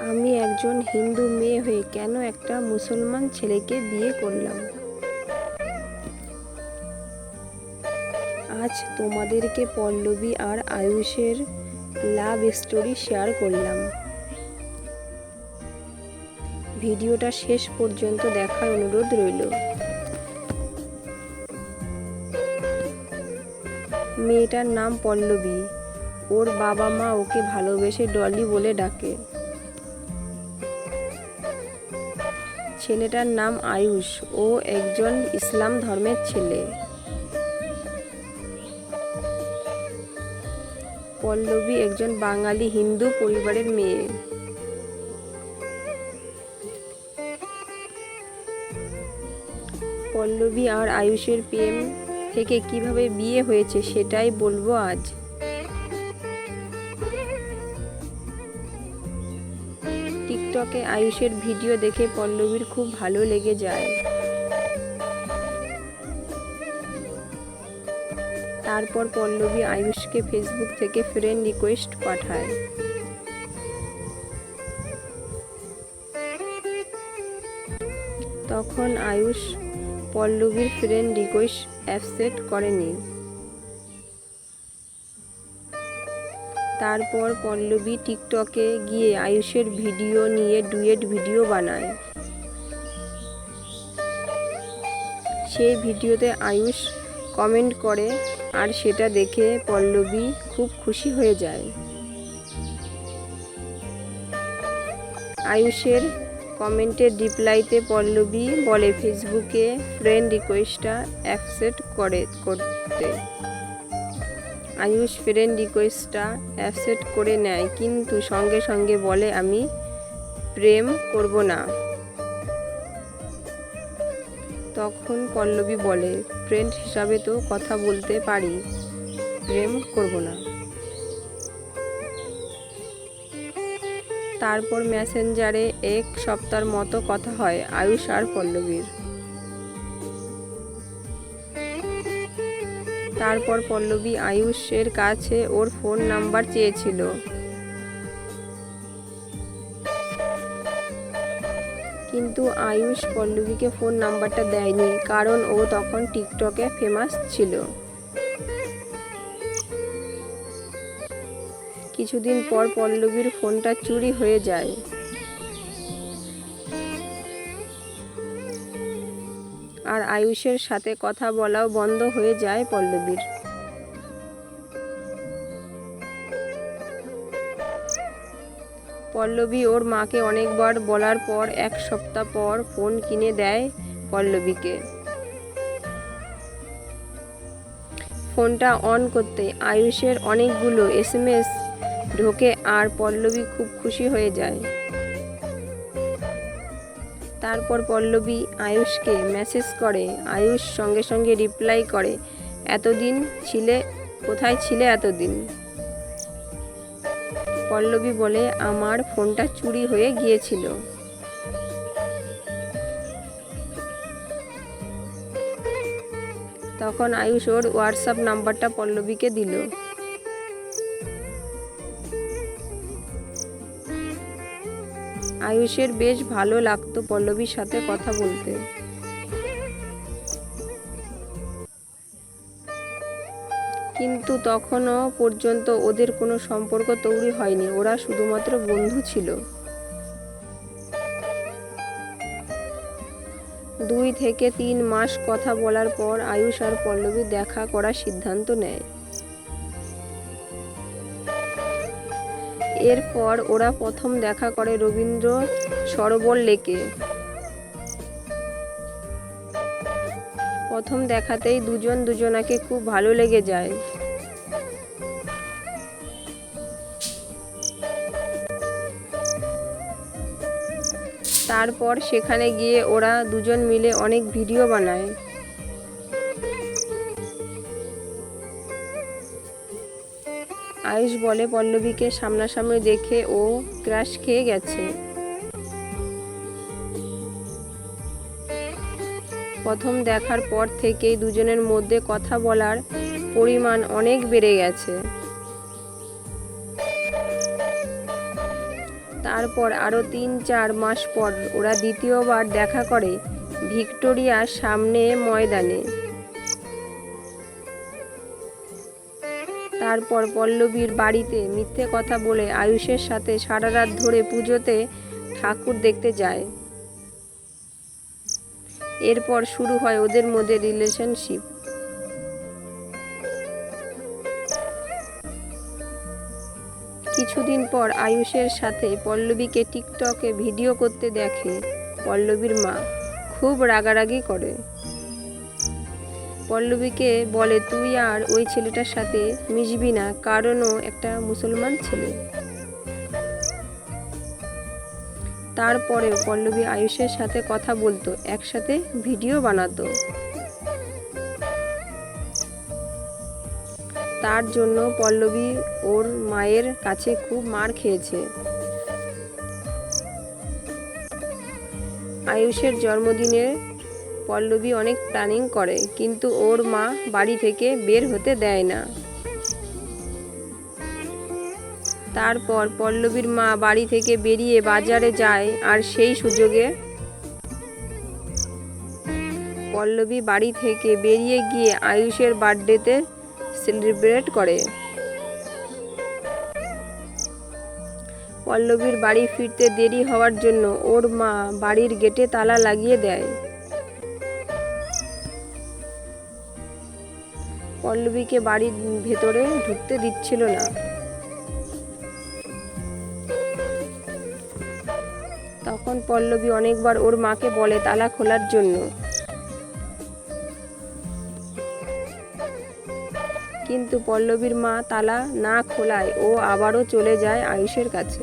আমি একজন হিন্দু মেয়ে হয়ে কেন একটা মুসলমান ছেলেকে বিয়ে করলাম? আজ তোমাদেরকে পল্লবী আর আয়ুষের লাভ স্টোরি শেয়ার করলাম। ভিডিওটা শেষ পর্যন্ত দেখার অনুরোধ রইল। মেয়েটার নাম পল্লবী। ওর বাবা মা ওকে ভালোবেসে ডলি বলে ডাকে। ছেলেটার নাম আয়ুষ। ও একজন ইসলাম ধর্মের ছেলে। পল্লবী একজন বাঙালি হিন্দু পরিবারের মেয়ে। পল্লবী আর আয়ুষের প্রেম থেকে কীভাবে বিয়ে হয়েছে সেটাই বলব আজ। টিকটকে আয়ুষের ভিডিও দেখে পল্লবীর খুব ভালো লেগে যায়। তারপর পল্লবী আয়ুষকে ফেসবুক থেকে ফ্রেন্ড রিকোয়েস্ট পাঠায়। তখন আয়ুষ পল্লবীর ফ্রেন্ড রিকোয়েস্ট অ্যাকসেপ্ট করেনি। তারপর পল্লবী টিকটকে গিয়ে আয়ুষের ভিডিও নিয়ে ডুয়েট ভিডিও বানায়। সেই ভিডিওতে আয়ুষ কমেন্ট করে, আর সেটা দেখে পল্লবী খুব খুশি হয়ে যায়। আয়ুষের কমেন্টের রিপ্লাইতে পল্লবী বলে, ফেসবুকে ফ্রেন্ড রিকোয়েস্টটা অ্যাকসেপ্ট করে করতে। আয়ুষ ফ্রেন্ড রিকোয়েস্টটা অ্যাকসেপ্ট করে নেয়, কিন্তু সঙ্গে সঙ্গে বলে, আমি প্রেম করব না। তখন পল্লবী বলে ফ্রেন্ড হিসাবে তো কথা বলতে পারি, প্রেম করব না। তারপর মেসেঞ্জারে এক সপ্তাহের মতো কথা হয় আয়ুষ আর পল্লবীর। তারপর পল্লবী আয়ুষের কাছে ওর ফোন নাম্বার চেয়েছিল। কিন্তু আয়ুষ পল্লবীকে ফোন নাম্বারটা দেয়নি, কারণ ও তখন টিকটকে ফেমাস ছিল। কিছুদিন পর পল্লবীর ফোনটা চুরি হয়ে যায়। আর আয়ুষের সাথে কথা বলাও বন্ধ হয়ে যায় পল্লবীর। পল্লবী ওর মাকে অনেকবার বলার পর এক সপ্তাহ পর ফোন কিনে দেয় পল্লবীকে। ফোনটা অন করতে আয়ুষের অনেকগুলো এসএমএস ঢোকে আর পল্লবী খুব খুশি হয়ে যায়। তারপর পল্লবী আয়ুষকে মেসেজ করে। আয়ুষ সঙ্গে সঙ্গে রিপ্লাই করে, এতদিন ছিলে? কোথায় ছিলে এতদিন? পল্লবী বলে, আমার ফোনটা চুরি হয়ে গিয়েছিল। তখন আয়ুষ ওর হোয়াটসঅ্যাপ নাম্বারটা পল্লবীকে দিল। আয়ুষের বেশ ভালো লাগতো পল্লবীর সাথে কথা বলতে। কিন্তু তখনও পর্যন্ত ওদের কোনো সম্পর্ক তৈরি হয়নি। ওরা শুধুমাত্র বন্ধু ছিল। দুই থেকে তিন মাস কথা বলার পর আয়ুষ আর পল্লবী দেখা করার সিদ্ধান্ত নেয়। এরপর ওরা প্রথম দেখা করে রবীন্দ্র সরোবর লেকে। প্রথম দেখাতেই দুজন দুজনাকে খুব ভালো লেগে যায়। তারপর সেখানে গিয়ে ওরা দুজন মিলে অনেক ভিডিও বানায়। আয়ুষ বলে, পল্লবীকে সামনাসামনি দেখে ও ক্রাশ খেয়ে গেছে। প্রথম দেখার পর থেকেই দুজনের মধ্যে কথা বলার পরিমাণ অনেক বেড়ে গেছে। তারপর আরও তিন, চার মাস পর ওরা দ্বিতীয়বার দেখা করে ভিক্টোরিয়ার সামনে ময়দানে। তারপর পল্লবীর বাড়িতে মিথ্যে কথা বলে আয়ুষের সাথে সারা রাত ধরে পুজোতে ঠাকুর দেখতে যায়। এরপর শুরু হয় ওদের মধ্যে রিলেশনশিপ কিছুদিন পর আয়ুষের সাথে পল্লবীকে টিকটকে ভিডিও করতে দেখে পল্লবীর মা। খুব রাগারাগি করে। পল্লবীকে বলে, তুই আর ওই ছেলেটার সাথে মিশবি না কারণ ও একটা মুসলমান ছেলে। তারপরেও পল্লবী আয়ুষের সাথে কথা বলতো, একসাথে ভিডিও বানাতো। তার জন্য পল্লবী ওর মায়ের কাছে খুব মার খেয়েছে। আয়ুষের জন্মদিনে পল্লবী অনেক প্ল্যানিং করে, কিন্তু ওর মা বাড়ি থেকে বের হতে দেয় না। তারপর পল্লবীর মা বাড়ি থেকে বেরিয়ে বাজারে যায়, আর সেই সুযোগে পল্লবী বাড়ি থেকে বেরিয়ে গিয়ে আয়ুষের বার্থডেতে সেলিব্রেট করে। পল্লবীর বাড়ি ফিরতে দেরি হওয়ার জন্য ওর মা বাড়ির গেটে তালা লাগিয়ে দেয়। পল্লবীকে বাড়ির ভেতরে ঢুকতে দিচ্ছিল না। তখন পল্লবী অনেকবার ওর মাকে বলে তালা খোলার জন্য। কিন্তু পল্লবীর মা তালা না খোলায়, ও আবারও চলে যায় আয়ুষের কাছে।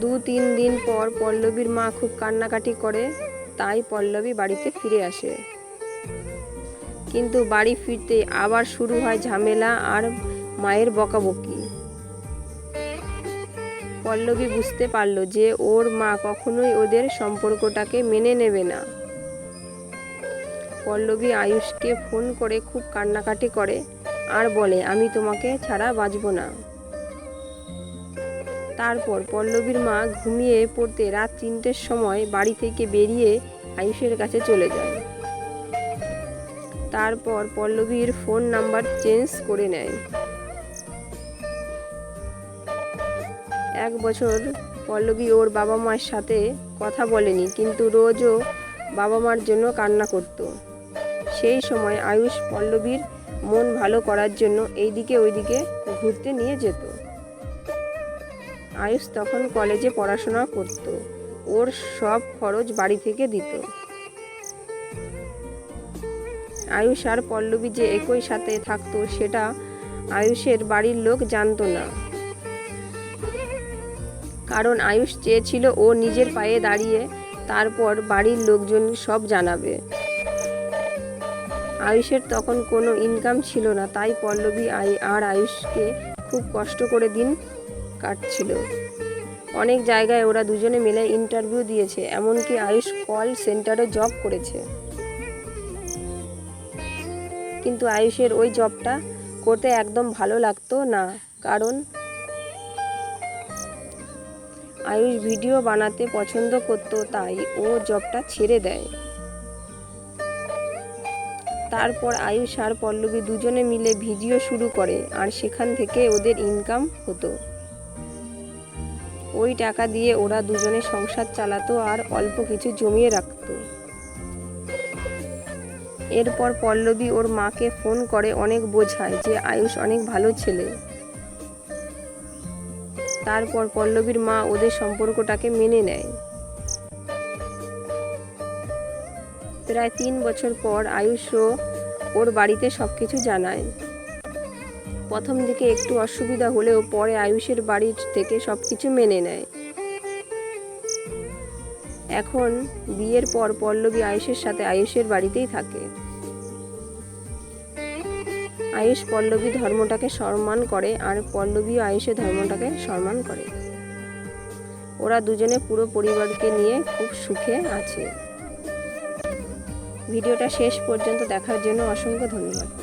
দু তিন দিন পর পল্লবীর মা খুব কান্নাকাটি করে তাই পল্লবী বাড়িতে ফিরে আসে। কিন্তু বাড়ি ফিরতে আবার শুরু হয় ঝামেলা আর মায়ের বকাবকি। পল্লবী বুঝতে পারল যে ওর মা কখনোই ওদের সম্পর্কটাকে মেনে নেবে না। পল্লবী আয়ুষকে ফোন করে খুব কান্নাকাটি করে আর বলে, আমি তোমাকে ছাড়া বাঁচব না। তারপর পল্লবীর মা ঘুমিয়ে পড়তে রাত তিনটের সময় বাড়ি থেকে বেরিয়ে আয়ুষের কাছে চলে যায়। তারপর পল্লবীর ফোন নাম্বার চেঞ্জ করে নেয়। এক বছর পল্লবী ওর বাবা মার সাথে কথা বলেনি, কিন্তু রোজও বাবা মার জন্য কান্না করত। সেই সময় আয়ুষ পল্লবীর মন ভালো করার জন্য এইদিকে ওইদিকে ঘুরতে নিয়ে যেত। আয়ুষ তখন কলেজে পড়াশোনা করত। ওর সব খরচ বাড়ি থেকে দিত। আয়ুষ আর পল্লবী যে একই সাথে থাকতো, সেটা আয়ুষের বাড়ির লোক জানতো না। কারণ আয়ুষ চেয়েছিল ও নিজের পায়ে দাঁড়িয়ে তারপর বাড়ির লোকজন সব জানাবে। আয়ুষের তখন কোনো ইনকাম ছিল না, তাই পল্লবী আর আয়ুষকে খুব কষ্ট করে দিন কাটছিল। অনেক জায়গায় ওরা দুজনে মিলে ইন্টারভিউ দিয়েছে, এমনকি আয়ুষ কল সেন্টারে জব করেছে। কিন্তু আয়ুষের ওই জবটা করতে একদম ভালো লাগতো না, কারণ আয়ুষ ভিডিও বানাতে পছন্দ করতো, তাই ও জবটা ছেড়ে দেয়। তারপর আয়ুষ আর পল্লবী দুজনে মিলে ভিডিও শুরু করে, আর সেখান থেকে ওদের ইনকাম হতো। ওই টাকা দিয়ে ওরা দুজনে সংসার চালাতো আর অল্প কিছু জমিয়ে রাখত। এরপর পল্লবী ওর মাকে ফোন করে অনেক বোঝায় যে আয়ুষ অনেক ভালো ছেলে। তারপর পল্লবীর মা ওদের সম্পর্কটাকে মেনে নেয়। প্রায় তিন বছর পর আয়ুষও ওর বাড়িতে সব কিছু জানায়। প্রথম দিকে একটু অসুবিধা হলেও পরে আয়ুষের বাড়ির থেকে সব কিছু মেনে নেয়। এখন বিয়ের পর পল্লবী আয়ুষের সাথে আয়ুষের বাড়িতেই থাকে। আয়ুষ পল্লবী ধর্মটাকে সম্মান করে আর পল্লবী আয়ুষের ধর্মটাকে সম্মান করে। ওরা দুজনে পুরো পরিবারকে নিয়ে খুব সুখে আছে। ভিডিওটা শেষ পর্যন্ত দেখার জন্য অসংখ্য ধন্যবাদ।